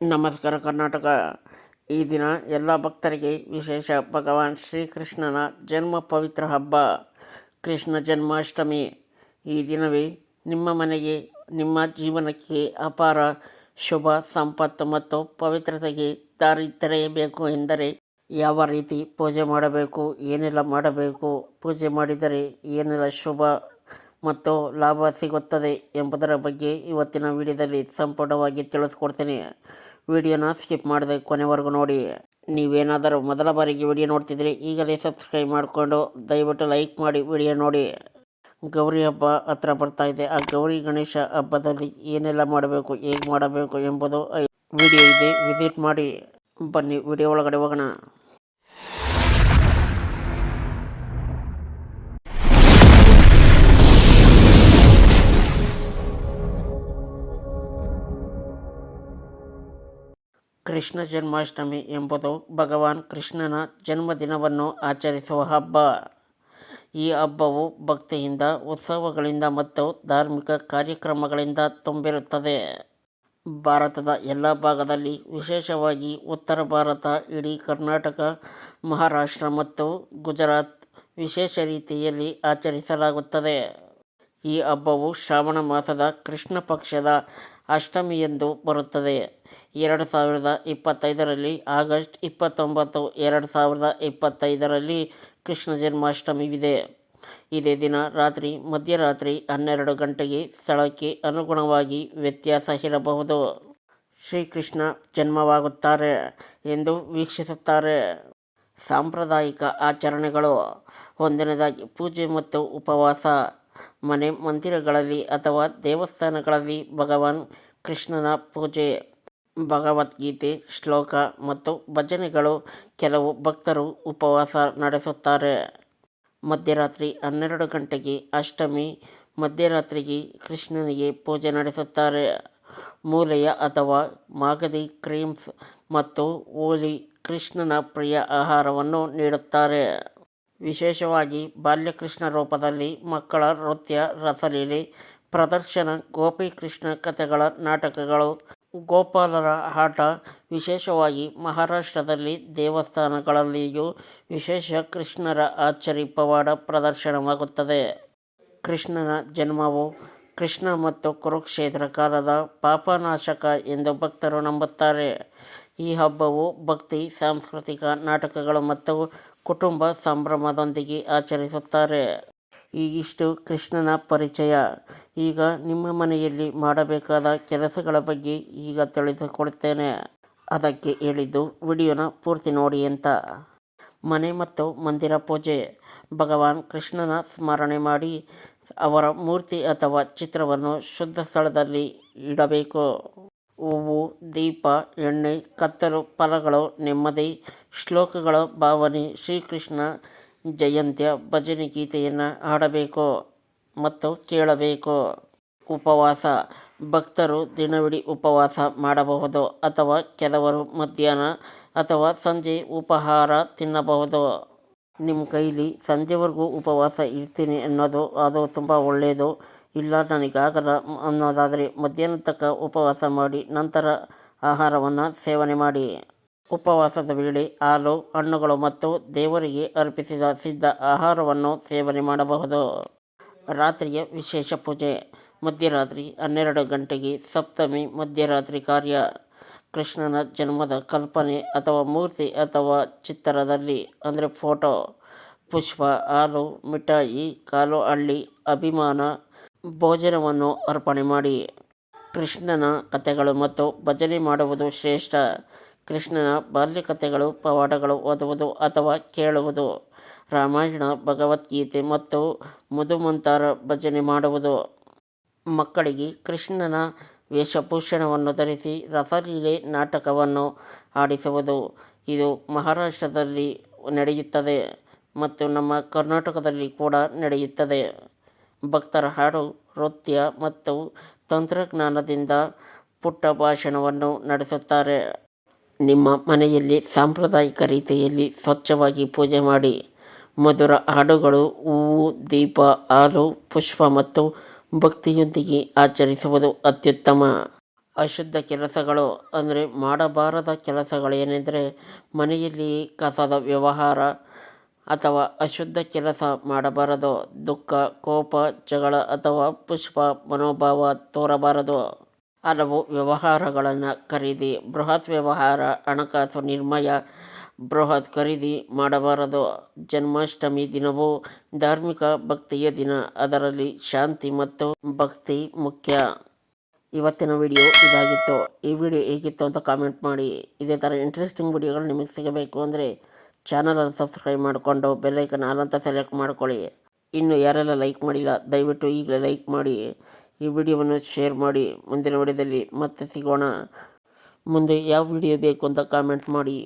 ನಮಸ್ಕಾರ ಕರ್ನಾಟಕ. ಈ ದಿನ ಎಲ್ಲ ಭಕ್ತರಿಗೆ ವಿಶೇಷ ಭಗವಾನ್ ಶ್ರೀಕೃಷ್ಣನ ಜನ್ಮ ಪವಿತ್ರ ಹಬ್ಬ, ಕೃಷ್ಣ ಜನ್ಮಾಷ್ಟಮಿ. ಈ ದಿನವೇ ನಿಮ್ಮ ಮನೆಗೆ, ನಿಮ್ಮ ಜೀವನಕ್ಕೆ ಅಪಾರ ಶುಭ, ಸಂಪತ್ತು ಮತ್ತು ಪವಿತ್ರತೆಗೆ ದಾರಿ ತೆರೆಯಬೇಕು ಎಂದರೆ ಯಾವ ರೀತಿ ಪೂಜೆ ಮಾಡಬೇಕು, ಏನೆಲ್ಲ ಮಾಡಬೇಕು, ಪೂಜೆ ಮಾಡಿದರೆ ಏನೆಲ್ಲ ಶುಭ ಮತ್ತು ಲಾಭ ಸಿಗುತ್ತದೆ ಎಂಬುದರ ಬಗ್ಗೆ ಇವತ್ತಿನ ವಿಡಿಯೋದಲ್ಲಿ ಸಂಪೂರ್ಣವಾಗಿ ತಿಳಿಸ್ಕೊಡ್ತೀನಿ. ವಿಡಿಯೋನ ಸ್ಕಿಪ್ ಮಾಡಿದೆ ಕೊನೆವರೆಗೂ ನೋಡಿ. ನೀವೇನಾದರೂ ಮೊದಲ ಬಾರಿಗೆ ವಿಡಿಯೋ ನೋಡ್ತಿದ್ರೆ ಈಗಲೇ ಸಬ್ಸ್ಕ್ರೈಬ್ ಮಾಡಿಕೊಂಡು ದಯವಿಟ್ಟು ಲೈಕ್ ಮಾಡಿ ವಿಡಿಯೋ ನೋಡಿ. ಗೌರಿ ಹಬ್ಬ ಹತ್ರ ಬರ್ತಾ ಇದೆ. ಆ ಗೌರಿ ಗಣೇಶ ಹಬ್ಬದಲ್ಲಿ ಏನೆಲ್ಲ ಮಾಡಬೇಕು, ಹೇಗೆ ಮಾಡಬೇಕು ಎಂಬುದು ವಿಡಿಯೋ ಇದೆ. ವಿಸಿಟ್ ಮಾಡಿ. ಬನ್ನಿ, ವಿಡಿಯೋ ಒಳಗಡೆ ಹೋಗೋಣ. ಕೃಷ್ಣ ಜನ್ಮಾಷ್ಟಮಿ ಎಂಬುದು ಭಗವಾನ್ ಕೃಷ್ಣನ ಜನ್ಮದಿನವನ್ನು ಆಚರಿಸುವ ಹಬ್ಬ. ಈ ಹಬ್ಬವು ಭಕ್ತಿಯಿಂದ, ಉತ್ಸವಗಳಿಂದ ಮತ್ತು ಧಾರ್ಮಿಕ ಕಾರ್ಯಕ್ರಮಗಳಿಂದ ತುಂಬಿರುತ್ತದೆ. ಭಾರತದ ಎಲ್ಲ ಭಾಗದಲ್ಲಿ, ವಿಶೇಷವಾಗಿ ಉತ್ತರ ಭಾರತ, ಇಡೀ ಕರ್ನಾಟಕ, ಮಹಾರಾಷ್ಟ್ರ ಮತ್ತು ಗುಜರಾತ್ ವಿಶೇಷ ರೀತಿಯಲ್ಲಿ ಆಚರಿಸಲಾಗುತ್ತದೆ. ಈ ಹಬ್ಬವು ಶ್ರಾವಣ ಮಾಸದ ಕೃಷ್ಣ ಪಕ್ಷದ ಅಷ್ಟಮಿಯಂದು ಬರುತ್ತದೆ. ಎರಡು ಸಾವಿರದ ಇಪ್ಪತ್ತೈದರಲ್ಲಿ ಆಗಸ್ಟ್ ಇಪ್ಪತ್ತೊಂಬತ್ತು, ಎರಡು ಸಾವಿರದ ಇಪ್ಪತ್ತೈದರಲ್ಲಿ ಕೃಷ್ಣ ಜನ್ಮಾಷ್ಟಮಿವಿದೆ. ಇದೇ ದಿನ ರಾತ್ರಿ, ಮಧ್ಯರಾತ್ರಿ ಹನ್ನೆರಡು ಗಂಟೆಗೆ ಸ್ಥಳಕ್ಕೆ ಅನುಗುಣವಾಗಿ ವ್ಯತ್ಯಾಸ ಇರಬಹುದು. ಶ್ರೀಕೃಷ್ಣ ಜನ್ಮವಾಗುತ್ತಾರೆ ಎಂದು ವೀಕ್ಷಿಸುತ್ತಾರೆ. ಸಾಂಪ್ರದಾಯಿಕ ಆಚರಣೆಗಳು, ಒಂದನೇದಾಗಿ ಪೂಜೆ ಮತ್ತು ಉಪವಾಸ. ಮನೆ ಮಂದಿರಗಳಲ್ಲಿ ಅಥವಾ ದೇವಸ್ಥಾನಗಳಲ್ಲಿ ಭಗವಾನ್ ಕೃಷ್ಣನ ಪೂಜೆ, ಭಗವದ್ಗೀತೆ, ಶ್ಲೋಕ ಮತ್ತು ಭಜನೆಗಳು ಕೆಲವು ಭಕ್ತರು ಉಪವಾಸ ನಡೆಸುತ್ತಾರೆ. ಮಧ್ಯರಾತ್ರಿ ಹನ್ನೆರಡು ಗಂಟೆಗೆ ಅಷ್ಟಮಿ, ಮಧ್ಯರಾತ್ರಿಗೆ ಕೃಷ್ಣನಿಗೆ ಪೂಜೆ ನಡೆಸುತ್ತಾರೆ. ಮೂಲೆಯ ಅಥವಾ ಮಾಗದಿ ಕ್ರೀಮ್ಸ್ ಮತ್ತು ಓಲಿ ಕೃಷ್ಣನ ಪ್ರಿಯ ಆಹಾರವನ್ನು ನೀಡುತ್ತಾರೆ. ವಿಶೇಷವಾಗಿ ಬಾಲ್ಯಕೃಷ್ಣ ರೂಪದಲ್ಲಿ ಮಕ್ಕಳ ನೃತ್ಯ, ರಸಲೀಲೆ, ಪ್ರದರ್ಶನ, ಗೋಪಿಕೃಷ್ಣ ಕಥೆಗಳ ನಾಟಕಗಳು, ಗೋಪಾಲರ ಆಟ, ವಿಶೇಷವಾಗಿ ಮಹಾರಾಷ್ಟ್ರದಲ್ಲಿ ದೇವಸ್ಥಾನಗಳಲ್ಲಿಯೂ ವಿಶೇಷ ಕೃಷ್ಣರ ಆಚರಿ ಪವಾಡ ಪ್ರದರ್ಶನವಾಗುತ್ತದೆ. ಕೃಷ್ಣನ ಜನ್ಮವು ಕೃಷ್ಣ ಮತ್ತು ಕುರುಕ್ಷೇತ್ರ ಕಾಲದ ಪಾಪನಾಶಕ ಎಂದು ಭಕ್ತರು ನಂಬುತ್ತಾರೆ. ಈ ಹಬ್ಬವು ಭಕ್ತಿ, ಸಾಂಸ್ಕೃತಿಕ ನಾಟಕಗಳು ಮತ್ತು ಕುಟುಂಬ ಸಂಭ್ರಮದೊಂದಿಗೆ ಆಚರಿಸುತ್ತಾರೆ. ಈಗಿಷ್ಟು ಕೃಷ್ಣನ ಪರಿಚಯ. ಈಗ ನಿಮ್ಮ ಮನೆಯಲ್ಲಿ ಮಾಡಬೇಕಾದ ಕೆಲಸಗಳ ಬಗ್ಗೆ ಈಗ ತಿಳಿದುಕೊಳ್ತೇನೆ ಅದಕ್ಕೆ ಹೇಳಿದ್ದು ವಿಡಿಯೋನ ಪೂರ್ತಿ ನೋಡಿ ಅಂತ. ಮನೆ ಮತ್ತು ಮಂದಿರ ಪೂಜೆ. ಭಗವಾನ್ ಕೃಷ್ಣನ ಸ್ಮರಣೆ ಮಾಡಿ ಅವರ ಮೂರ್ತಿ ಅಥವಾ ಚಿತ್ರವನ್ನು ಶುದ್ಧ ಸ್ಥಳದಲ್ಲಿ ಇಡಬೇಕು. ಹೂವು, ದೀಪ, ಎಣ್ಣೆ, ಕತ್ತಲು, ಫಲಗಳು, ನೆಮ್ಮದಿ, ಶ್ಲೋಕಗಳ ಭಾವನೆ, ಶ್ರೀಕೃಷ್ಣ ಜಯಂತ್ಯ, ಭಜನೆ ಗೀತೆಯನ್ನು ಹಾಡಬೇಕು ಮತ್ತು ಕೇಳಬೇಕು. ಉಪವಾಸ. ಭಕ್ತರು ದಿನವಿಡೀ ಉಪವಾಸ ಮಾಡಬಹುದು ಅಥವಾ ಕೆಲವರು ಮಧ್ಯಾಹ್ನ ಅಥವಾ ಸಂಜೆ ಉಪಹಾರ ತಿನ್ನಬಹುದು. ನಿಮ್ಮ ಕೈಲಿ ಸಂಜೆವರೆಗೂ ಉಪವಾಸ ಇರ್ತೀನಿ ಅನ್ನೋದು ಅದು ತುಂಬ ಒಳ್ಳೆಯದು ಇಲ್ಲ ನನಗಾಗಲ್ಲ ಅನ್ನೋದಾದರೆ ಮಧ್ಯಾಹ್ನ ತನಕ ಉಪವಾಸ ಮಾಡಿ, ನಂತರ ಆಹಾರವನ್ನು ಸೇವನೆ ಮಾಡಿ. ಉಪವಾಸದ ವೇಳೆ ಹಾಲು, ಹಣ್ಣುಗಳು ಮತ್ತು ದೇವರಿಗೆ ಅರ್ಪಿಸಿದ ಸಿದ್ಧ ಆಹಾರವನ್ನು ಸೇವನೆ ಮಾಡಬಹುದು. ರಾತ್ರಿಯ ವಿಶೇಷ ಪೂಜೆ. ಮಧ್ಯರಾತ್ರಿ ಹನ್ನೆರಡು ಗಂಟೆಗೆ ಸಪ್ತಮಿ ಮಧ್ಯರಾತ್ರಿ ಕಾರ್ಯ. ಕೃಷ್ಣನ ಜನ್ಮದ ಕಲ್ಪನೆ ಅಥವಾ ಮೂರ್ತಿ ಅಥವಾ ಚಿತ್ತರದಲ್ಲಿ, ಅಂದರೆ ಫೋಟೋ. ಪುಷ್ಪ, ಹಾಲು, ಮಿಠಾಯಿ, ಕಾಲು ಹಳ್ಳಿ, ಅಭಿಮಾನ. ಭೋಜನವನ್ನು ಅರ್ಪಣೆ ಮಾಡಿ. ಕೃಷ್ಣನ ಕಥೆಗಳು ಮತ್ತು ಭಜನೆ ಮಾಡುವುದು ಶ್ರೇಷ್ಠ. ಕೃಷ್ಣನ ಬಾಲ್ಯ ಕಥೆಗಳು ಪವಾಡಗಳು ಓದುವುದು ಅಥವಾ ಕೇಳುವುದು. ರಾಮಾಯಣ, ಭಗವದ್ಗೀತೆ ಮತ್ತು ಮುದುಮಂತಾರ ಭಜನೆ ಮಾಡುವುದು. ಮಕ್ಕಳಿಗೆ ಕೃಷ್ಣನ ವೇಷಭೂಷಣವನ್ನು ಧರಿಸಿ ರಸಲೀಲೆ ನಾಟಕವನ್ನು ಆಡಿಸುವುದು. ಇದು ಮಹಾರಾಷ್ಟ್ರದಲ್ಲಿ ನಡೆಯುತ್ತದೆ ಮತ್ತು ನಮ್ಮ ಕರ್ನಾಟಕದಲ್ಲಿ ಕೂಡ ನಡೆಯುತ್ತದೆ. ಭಕ್ತರ ಹಾಡು, ನೃತ್ಯ ಮತ್ತು ತಂತ್ರಜ್ಞಾನದಿಂದ ಪುಟ್ಟ ಭಾಷಣವನ್ನು ನಡೆಸುತ್ತಾರೆ. ನಿಮ್ಮ ಮನೆಯಲ್ಲಿ ಸಾಂಪ್ರದಾಯಿಕ ರೀತಿಯಲ್ಲಿ ಸ್ವಚ್ಛವಾಗಿ ಪೂಜೆ ಮಾಡಿ. ಮಧುರ ಹಾಡುಗಳು ಹೂವು, ದೀಪ, ಹಾಲು, ಪುಷ್ಪ ಮತ್ತು ಭಕ್ತಿಯೊಂದಿಗೆ ಆಚರಿಸುವುದು ಅತ್ಯುತ್ತಮ. ಅಶುದ್ಧ ಕೆಲಸಗಳು ಅಂದರೆ ಮಾಡಬಾರದ ಕೆಲಸಗಳೇನೆಂದರೆ ಮನೆಯಲ್ಲಿ ಕಸದ ವ್ಯವಹಾರ ಅಥವಾ ಅಶುದ್ಧ ಕೆಲಸ ಮಾಡಬಾರದು, ದುಃಖ, ಕೋಪ, ಜಗಳ ಅಥವಾ ಪುಷ್ಪ ಮನೋಭಾವ ತೋರಬಾರದು? ಹಲವು ವ್ಯವಹಾರಗಳನ್ನು ಖರೀದಿ, ಬೃಹತ್ ವ್ಯವಹಾರ, ಹಣಕಾಸು ನಿರ್ಮಯ, ಬೃಹತ್ ಖರೀದಿ ಮಾಡಬಾರದು? ಜನ್ಮಾಷ್ಟಮಿ ದಿನವು ಧಾರ್ಮಿಕ ಭಕ್ತಿಯ ದಿನ, ಅದರಲ್ಲಿ ಶಾಂತಿ ಮತ್ತು ಭಕ್ತಿ ಮುಖ್ಯ. ಇವತ್ತಿನ ವಿಡಿಯೋ ಇದಾಗಿತ್ತು. ಈ ವಿಡಿಯೋ ಹೇಗಿತ್ತು ಅಂತ ಕಾಮೆಂಟ್ ಮಾಡಿ. ಇದೇ ಥರ ಇಂಟ್ರೆಸ್ಟಿಂಗ್ ವಿಡಿಯೋಗಳು ನಿಮಗೆ ಸಿಗಬೇಕು ಅಂದರೆ ಚಾನಲನ್ನು ಸಬ್ಸ್ಕ್ರೈಬ್ ಮಾಡಿಕೊಂಡು ಬೆಲ್ಲೈಕನ್ ಆಲಂತ ಸೆಲೆಕ್ಟ್ ಮಾಡ್ಕೊಳ್ಳಿ. ಇನ್ನು ಯಾರೆಲ್ಲ ಲೈಕ್ ಮಾಡಿಲ್ಲ, ದಯವಿಟ್ಟು ಈಗಲೇ ಲೈಕ್ ಮಾಡಿ. ಈ ವಿಡಿಯೋವನ್ನು ಶೇರ್ ಮಾಡಿ. ಮುಂದಿನ ವಿಡಿಯೋದಲ್ಲಿ ಮತ್ತೆ ಸಿಗೋಣ. ಮುಂದೆ ಯಾವ ವಿಡಿಯೋ ಬೇಕು ಅಂತ ಕಾಮೆಂಟ್ ಮಾಡಿ.